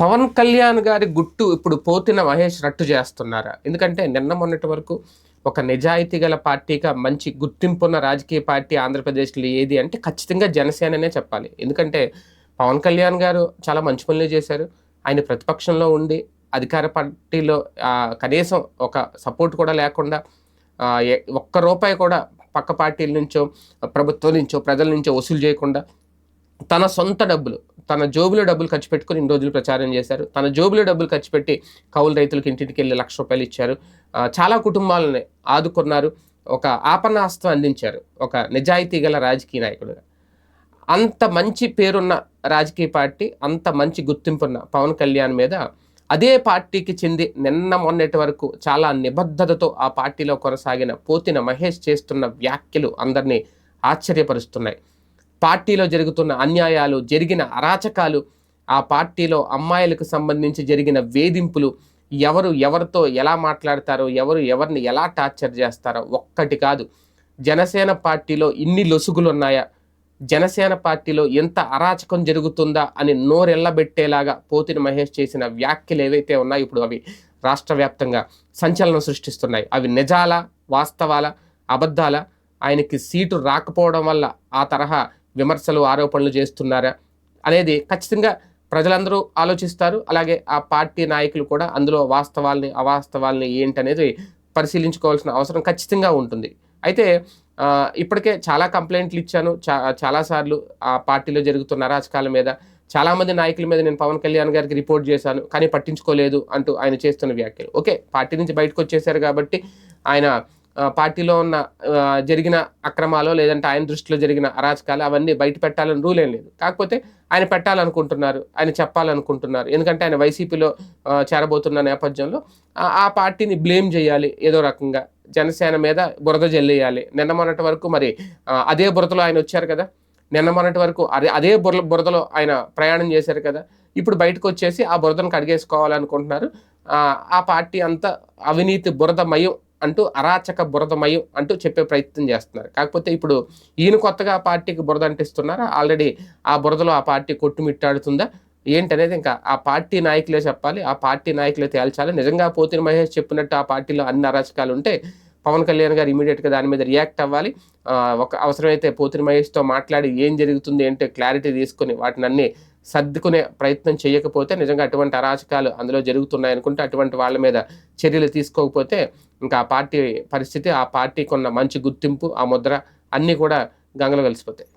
పవన్ కళ్యాణ్ గారి గుట్టు ఇప్పుడు పోతిన మహేష్ రట్టు చేస్తున్నారా? ఎందుకంటే నిన్న మొన్నటి వరకు ఒక నిజాయితీ గల పార్టీగా మంచి గుర్తింపున్న రాజకీయ పార్టీ ఆంధ్రప్రదేశ్లో ఏది అంటే ఖచ్చితంగా జనసేననే చెప్పాలి. ఎందుకంటే పవన్ కళ్యాణ్ గారు చాలా మంచి పనులు చేశారు. ఆయన ప్రతిపక్షంలో ఉండి అధికార పార్టీలో కనీసం ఒక సపోర్ట్ కూడా లేకుండా ఒక్క రూపాయి కూడా పక్క పార్టీల నుంచో ప్రభుత్వం నుంచో ప్రజల నుంచో వసూలు చేయకుండా తన సొంత డబ్బులు తన జోబులో డబ్బులు ఖర్చు పెట్టుకుని ఇన్ని రోజులు ప్రచారం చేశారు. తన జోబులో డబ్బులు ఖర్చు పెట్టి కౌలు రైతులకు ఇంటింటికి వెళ్ళి లక్ష రూపాయలు ఇచ్చారు. చాలా కుటుంబాలని ఆదుకున్నారు. ఒక ఆపన్నాస్తం అందించారు. ఒక నిజాయితీ గల రాజకీయ నాయకుడుగా. అంత మంచి పేరున్న రాజకీయ పార్టీ అంత మంచి గుర్తింపున్న పవన్ కళ్యాణ్ మీద అదే పార్టీకి చెంది నిన్న మొన్నటి వరకు చాలా నిబద్ధతతో ఆ పార్టీలో కొనసాగిన పోతిన మహేష్ చేస్తున్న వ్యాఖ్యలు అందరినీ ఆశ్చర్యపరుస్తున్నాయి. పార్టీలో జరుగుతున్న అన్యాయాలు జరిగిన అరాచకాలు ఆ పార్టీలో అమ్మాయిలకు సంబంధించి జరిగిన వేధింపులు ఎవరు ఎవరితో ఎలా మాట్లాడతారో ఎవరు ఎవరిని ఎలా టార్చర్ చేస్తారో ఒక్కటి కాదు. జనసేన పార్టీలో ఇన్ని లొసుగులు ఉన్నాయా జనసేన పార్టీలో ఎంత అరాచకం జరుగుతుందా అని నోరెల్లబెట్టేలాగా పోతిని మహేష్ చేసిన వ్యాఖ్యలు ఏవైతే ఉన్నాయో ఇప్పుడు అవి రాష్ట్ర వ్యాప్తంగా సంచలనం సృష్టిస్తున్నాయి. అవి నిజాల వాస్తవాల అబద్ధాల? ఆయనకి సీటు రాకపోవడం వల్ల ఆ తరహా విమర్శలు ఆరోపణలు చేస్తున్నారా అనేది ఖచ్చితంగా ప్రజలందరూ ఆలోచిస్తారు. అలాగే ఆ పార్టీ నాయకులు కూడా అందులో వాస్తవాల్ని అవాస్తవాల్ని ఏంటనేది పరిశీలించుకోవాల్సిన అవసరం ఖచ్చితంగా ఉంటుంది. అయితే ఇప్పటికే చాలా కంప్లైంట్లు ఇచ్చాను. చా చాలాసార్లు ఆ పార్టీలో జరుగుతున్న అరాచకాల మీద చాలామంది నాయకుల మీద నేను పవన్ కళ్యాణ్ గారికి రిపోర్ట్ చేశాను కానీ పట్టించుకోలేదు అంటూ ఆయన చేస్తున్న వ్యాఖ్యలు. ఓకే పార్టీ నుంచి బయటకు వచ్చేసారు కాబట్టి ఆయన పార్టీలో ఉన్న జరిగిన అక్రమాలు లేదంటే ఆయన దృష్టిలో జరిగిన అరాచకాలు అవన్నీ బయట పెట్టాలని రూల్ ఏం లేదు. కాకపోతే ఆయన పెట్టాలనుకుంటున్నారు ఆయన చెప్పాలనుకుంటున్నారు. ఎందుకంటే ఆయన వైసీపీలో చేరబోతున్న నేపథ్యంలో ఆ- పార్టీని బ్లేమ్ చేయాలి ఏదో రకంగా. జనసేన మీద బురద జల్లేయాలి. నిన్న మొన్నటి వరకు మరి అదే బురదలో ఆయన వచ్చారు కదా. నిన్న మొన్నటి వరకు అదే అదే బురద బురదలో ఆయన ప్రయాణం చేశారు కదా. ఇప్పుడు బయటకు వచ్చేసి ఆ బురదను కడిగేసుకోవాలనుకుంటున్నారు. ఆ, పార్టీ అంతా అవినీతి బురద మయం అంటూ అరాచక బురదమయం అంటూ చెప్పే ప్రయత్నం చేస్తున్నారు. కాకపోతే ఇప్పుడు ఈయన కొత్తగా ఆ పార్టీకి బురద అంటిస్తున్నారా? ఆల్రెడీ ఆ బురదలో ఆ పార్టీ కొట్టుమిట్టాడుతుందా? ఏంటనేది ఇంకా ఆ పార్టీ నాయకులే చెప్పాలి ఆ పార్టీ నాయకులే తేల్చాలి. నిజంగా పోతిన మహేష్ చెప్పినట్టు ఆ పార్టీలో అన్ని అరాచకాలు ఉంటే పవన్ కళ్యాణ్ గారు ఇమీడియట్గా దాని మీద రియాక్ట్ అవ్వాలి. ఒక అవసరమైతే పోతిన మహేష్తో మాట్లాడి ఏం జరుగుతుంది ఏంటో క్లారిటీ తీసుకొని వాటిని అన్ని సర్దుకునే ప్రయత్నం చేయకపోతే నిజంగా అటువంటి అరాచకాలు అందులో జరుగుతున్నాయి అనుకుంటే అటువంటి వాళ్ళ మీద చర్యలు తీసుకోకపోతే ఇంకా ఆ పార్టీ పరిస్థితి ఆ పార్టీకి ఉన్న మంచి గుర్తింపు ఆ ముద్ర అన్నీ కూడా గంగలో కలిసిపోతాయి.